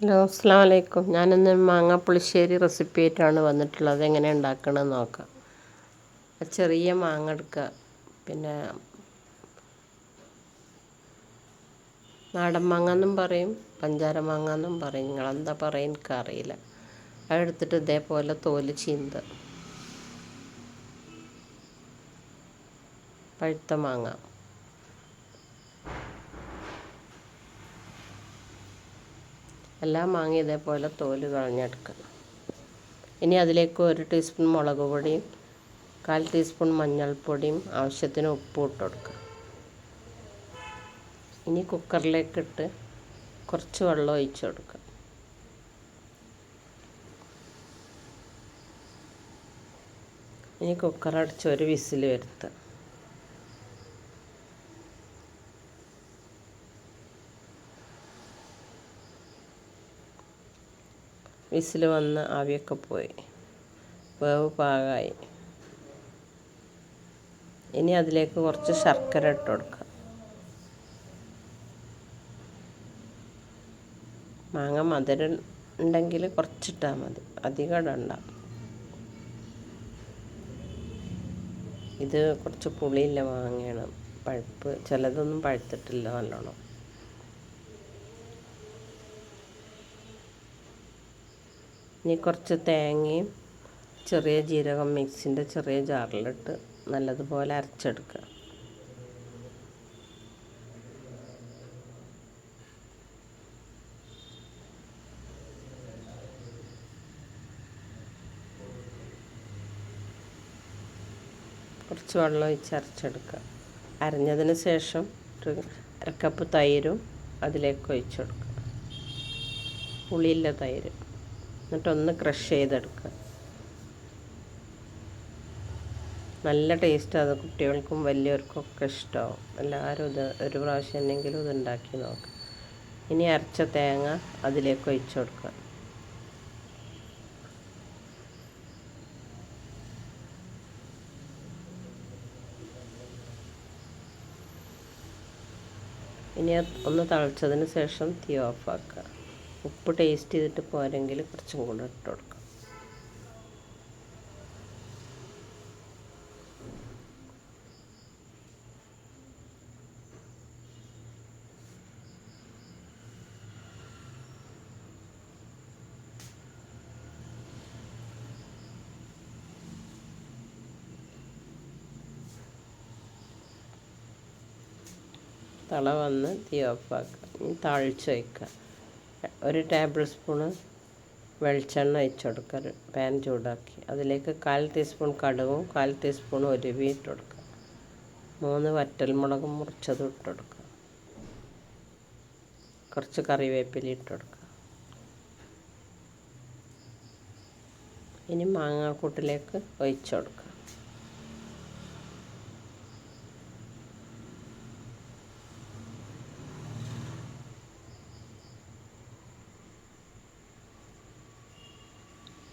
Hello അസ്സാം വലൈക്കും ഞാനിന്ന് മാങ്ങ പുളിശ്ശേരി റെസിപ്പി ആയിട്ടാണ് വന്നിട്ടുള്ളത്. എങ്ങനെ ഉണ്ടാക്കണമെന്ന് നോക്കാം. ചെറിയ മാങ്ങ എടുക്കുക. പിന്നെ നാടൻ മാങ്ങ എന്നും പറയും പഞ്ചാര മാങ്ങ എന്നും പറയും. നിങ്ങളെന്താ പറയും എനിക്കറിയില്ല. അതെടുത്തിട്ട് ഇതേപോലെ തോൽ ചീന്ത പഴുത്ത മാങ്ങ. എല്ലാ മാങ്ങ ഇതേപോലെ തോൽ കളഞ്ഞെടുക്കുക. ഇനി അതിലേക്ക് ഒരു ടീസ്പൂൺ മുളക് പൊടിയും കാൽ ടീസ്പൂൺ മഞ്ഞൾപ്പൊടിയും ആവശ്യത്തിന് ഉപ്പും ഇട്ട് കൊടുക്കുക. ഇനി കുക്കറിലേക്കിട്ട് കുറച്ച് വെള്ളം ഒഴിച്ചു കൊടുക്കുക. ഇനി കുക്കർ അടച്ച് ഒരു വിസിൽ വരുത്തുക. വിസിൽ വന്ന് ആവിയൊക്കെ പോയി. വേവ് പാകായി ഇനി അതിലേക്ക് കുറച്ച് ശർക്കര ഇട്ട് കൊടുക്കുക മാങ്ങ മധുരം ഉണ്ടെങ്കിൽ കുറച്ചിട്ടാൽ മതി. അധികം ഇടണ്ട. ഇത് കുറച്ച് പുളിയില്ല മാങ്ങയാണ്. പഴുപ്പ് ചിലതൊന്നും പഴുത്തിട്ടില്ല നല്ലോണം. ഇനി കുറച്ച് തേങ്ങയും ചെറിയ ജീരകം മിക്സിന്റെ ചെറിയ ജാറിലിട്ട് നല്ലതുപോലെ അരച്ചെടുക്കുക. കുറച്ച് വെള്ളം ഒഴിച്ച് അരച്ചെടുക്കുക. അരഞ്ഞതിന് ശേഷം ഒരു അരക്കപ്പ് തൈരും അതിലേക്ക് ഒഴിച്ചെടുക്കുക പുളിയില്ല തൈര്. എന്നിട്ടൊന്ന് ക്രഷ് ചെയ്തെടുക്കുക. നല്ല ടേസ്റ്റ് അത് കുട്ടികൾക്കും വലിയവർക്കും ഒക്കെ ഇഷ്ടമാവും എല്ലാവരും ഇത് ഒരു പ്രാവശ്യം എന്നെങ്കിലും ഇത് ഉണ്ടാക്കി നോക്കുക ഇനി അരച്ച തേങ്ങ അതിലേക്ക് ഒഴിച്ചു കൊടുക്കുക. ഇനി ഒന്ന് തളിച്ചതിന് ശേഷം തീ ഓഫാക്കുക ഉപ്പ് ടേസ്റ്റ് ചെയ്തിട്ട് പോരെങ്കിൽ കുറച്ചും കൂടെ ഇട്ട് കൊടുക്കാം. തള വന്ന് തീ ഓഫാക്കുക താഴ്ച വയ്ക്കുക ഒരു ടേബിൾ സ്പൂണ് വെളിച്ചെണ്ണ അയച്ചു കൊടുക്കുക പാൻ ചൂടാക്കി. അതിലേക്ക് കാൽ ടീസ്പൂൺ കടുകും കാൽ ടീസ്പൂൺ ഒരുവി ഇട്ട് കൊടുക്കുക മൂന്ന് വറ്റൽമുളകും മുറിച്ചതും ഇട്ട് കൊടുക്കുക കുറച്ച് കറിവേപ്പില ഇട്ട് കൊടുക്കുക ഇനി മാങ്ങാക്കൂട്ടിലേക്ക് ഒഴിച്ചു കൊടുക്കുക